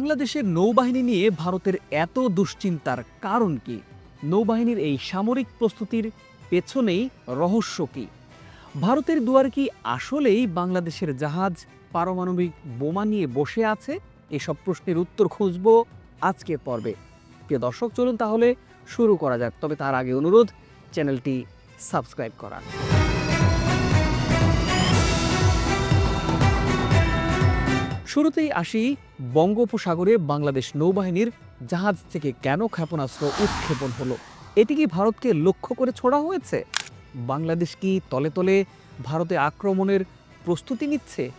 বাংলাদেশের নৌবাহিনী নিয়ে ভারতের এত দুশ্চিন্তার কারণ কি? নৌবাহিনীর এই সামরিক প্রস্তুতির পেছনেই রহস্য কি? ভারতের দুয়ার কি আসলেই বাংলাদেশের জাহাজ পারমাণবিক বোমা নিয়ে বসে আছে? এসব প্রশ্নের উত্তর খুঁজব আজকের পর্বে। প্রিয় দর্শক, চলুন তাহলে শুরু করা যাক। তবে তার আগে অনুরোধ, চ্যানেলটি সাবস্ক্রাইব করা। শুরুতেই আসি বঙ্গোপসাগরে বাংলাদেশ নৌবাহিনীর জাহাজ থেকে কেন ক্ষেপণাস্ত্র উৎক্ষেপণ হলো? এটি কি ভারতকে লক্ষ্য করে ছোড়া হয়েছে? বাংলাদেশ কি তলে তলে ভারতে আক্রমণের প্রস্তুতি নিচ্ছে?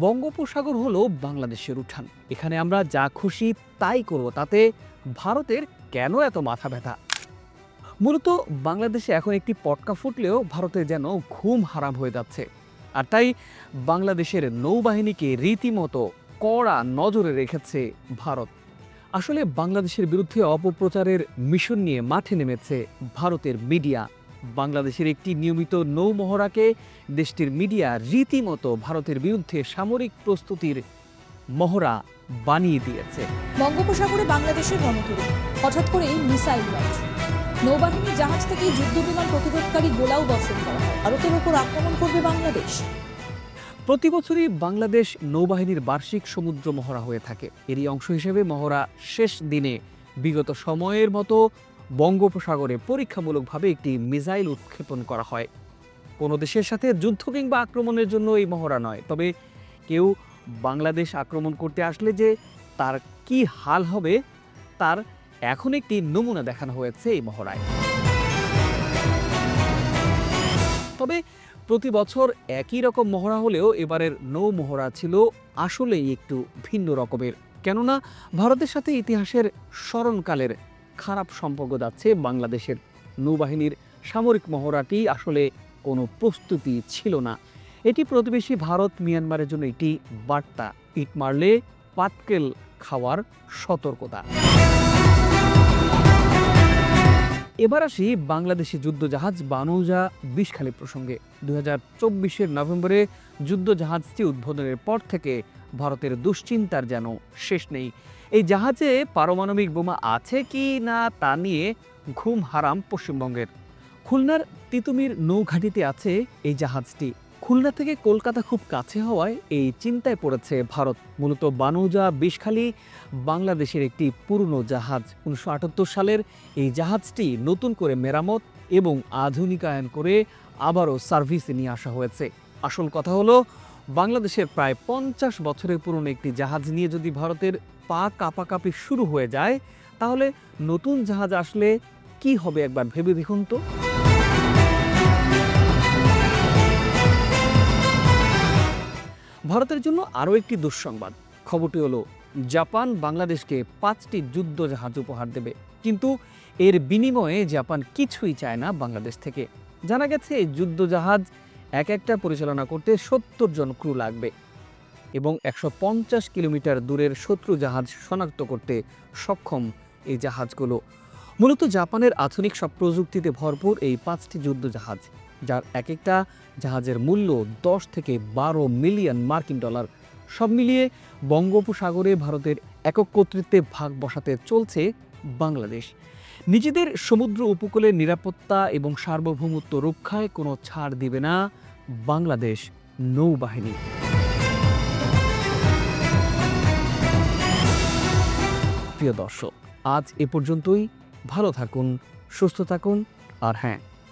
বঙ্গোপসাগর হলো বাংলাদেশের উঠান। এখানে আমরা যা খুশি তাই করব, তাতে ভারতের কেন এত মাথা ব্যথা? মূলত বাংলাদেশে এখন একটি পটকা ফুটলেও ভারতের যেন ঘুম হারাম হয়ে যাচ্ছে। আর তাই বাংলাদেশের নৌবাহিনীকে রীতিমতো কড়া নজরে রেখেছে ভারত। আসলে বাংলাদেশের বিরুদ্ধে অপপ্রচারের মিশন নিয়ে মাঠে নেমেছে ভারতের মিডিয়া। বাংলাদেশের একটি নিয়মিত নৌমহড়াকে দেশটির মিডিয়া রীতিমতো ভারতের বিরুদ্ধে সামরিক প্রস্তুতির মহড়া বানিয়ে দিয়েছে। বঙ্গোপসাগরে বাংলাদেশের রণতরী হঠাৎ করেই মিসাইল লঞ্চ। নৌবাহিনীর জাহাজ থেকে যুদ্ধ বিমান প্রতিরোধকারী গোলাও বর্ষণ করা হয়। ভারতের ওপর আক্রমণ করবে বাংলাদেশ। প্রতি বছরই বাংলাদেশ নৌবাহিনীর বার্ষিক সমুদ্র মহড়া হয়ে থাকে। এরই অংশ হিসেবে মহড়া শেষ দিনে বিগত সময়ের মতো বঙ্গোপসাগরে পরীক্ষামূলকভাবে একটি মিসাইল উৎক্ষেপণ করা হয়। কোনো দেশের সাথে যুদ্ধ কিংবা আক্রমণের জন্য এই মহড়া নয় তবে কেউ বাংলাদেশ আক্রমণ করতে আসলে যে তার কি হাল হবে, তার এখন একটি নমুনা দেখানো হয়েছে এই মহড়ায়। তবে প্রতি বছর একই রকম মহড়া হলেও এবারের নৌ মহড়া ছিল আসলেই একটু ভিন্ন রকমের। কেননা ভারতের সাথে ইতিহাসের স্মরণকালের খারাপ সম্পর্ক যাচ্ছে বাংলাদেশের নৌবাহিনীর সামরিক মহড়াটি আসলে কোনো প্রস্তুতি ছিল না। এটি প্রতিবেশী ভারত মিয়ানমারের জন্য একটি বার্তা। ইট মারলে পাটকেল খাওয়ার সতর্কতা। এবার আসি বাংলাদেশি যুদ্ধজাহাজ বানৌজা বিষখালী প্রসঙ্গে। দু হাজার চব্বিশের নভেম্বরে যুদ্ধজাহাজটি উদ্বোধনের পর থেকে ভারতের দুশ্চিন্তার যেন শেষ নেই। এই জাহাজে পারমাণবিক বোমা আছে কি না তা নিয়ে ঘুম হারাম পশ্চিমবঙ্গের। খুলনার তিতুমির নৌঘাটিতে আছে এই জাহাজটি। খুলনা থেকে কলকাতা খুব কাছে হওয়ায় এই চিন্তায় পড়েছে ভারত। মূলত বানৌজা বিষখালী বাংলাদেশের একটি পুরনো জাহাজ। উনিশশো আটাত্তর সালের এই জাহাজটি নতুন করে মেরামত এবং আধুনিকায়ন করে আবারও সার্ভিসে নিয়ে আসা হয়েছে। আসল কথা হলো, বাংলাদেশের প্রায় পঞ্চাশ বছরের পুরনো একটি জাহাজ নিয়ে যদি ভারতের পা কাপাকাপি শুরু হয়ে যায়, তাহলে নতুন জাহাজ আসলে কি হবে একবার ভেবে দেখুন তো। ভারতের জন্য আরও একটি দুঃসংবাদ। খবরটি হলো, জাপান বাংলাদেশকে পাঁচটি যুদ্ধ জাহাজ উপহার দেবে। কিন্তু এর বিনিময়ে জাপান কিছুই চায় না বাংলাদেশ থেকে। জানা গেছে এই যুদ্ধ জাহাজ এক একটা পরিচালনা করতে সত্তর জন ক্রু লাগবে এবং একশো পঞ্চাশ কিলোমিটার দূরের শত্রু জাহাজ শনাক্ত করতে সক্ষম এই জাহাজগুলো। মূলত জাপানের আধুনিক সব প্রযুক্তিতে ভরপুর এই পাঁচটি যুদ্ধ জাহাজ যার এক একটা জাহাজের মূল্য দশ থেকে বারো মিলিয়ন মার্কিন ডলার। সব মিলিয়ে বঙ্গোপসাগরে ভারতের একক কর্তৃত্বে ভাগ বসাতে চলছে বাংলাদেশ। নিজেদের সমুদ্র উপকূলের নিরাপত্তা এবং সার্বভৌমত্ব রক্ষায় কোনো ছাড় দিবে না বাংলাদেশ নৌবাহিনী। প্রিয় দর্শক, আজ এ পর্যন্তই। ভালো থাকুন, সুস্থ থাকুন, আর হ্যাঁ